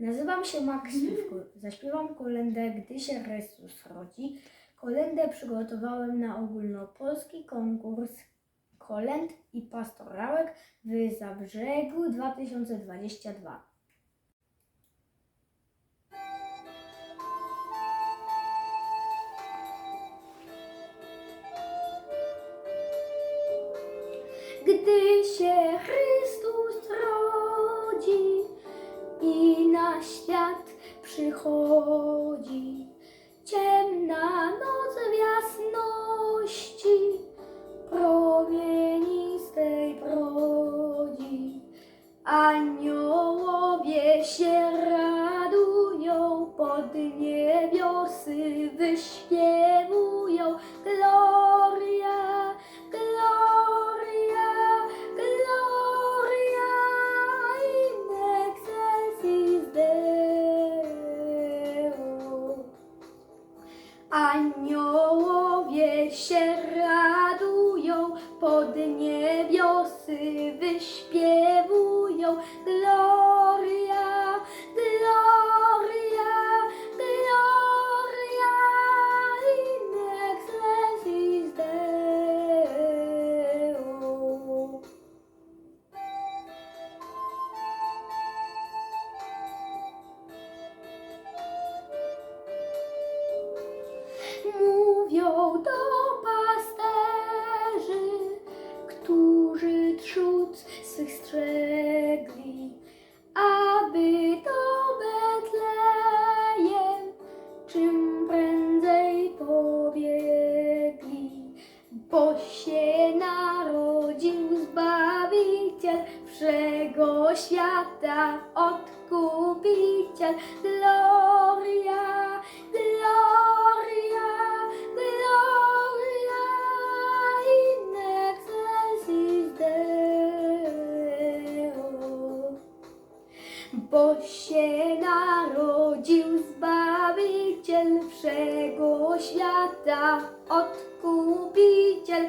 Nazywam się Max Słówko. Zaśpiewam kolendę, gdy się Chrystus rodzi. Kolendę przygotowałem na ogólnopolski konkurs kolęd i pastorałek w Zabrzegu 2022. Gdy się Chrystus rodzi i na świat przychodzi, ciemna noc w jasności promienistej brodzi. Aniołowie się radują, pod niebiosy wyśpiewują. Aniołowie się radują, pod niebiosy wyśpiewują. Mówią do pasterzy, którzy trzód swych strzegli, aby do Betlejem czym prędzej pobiegli, bo się narodził Zbawiciel wszego świata, Odkupiciel. Bo się narodził Zbawiciel wszego świata, Odkupiciel.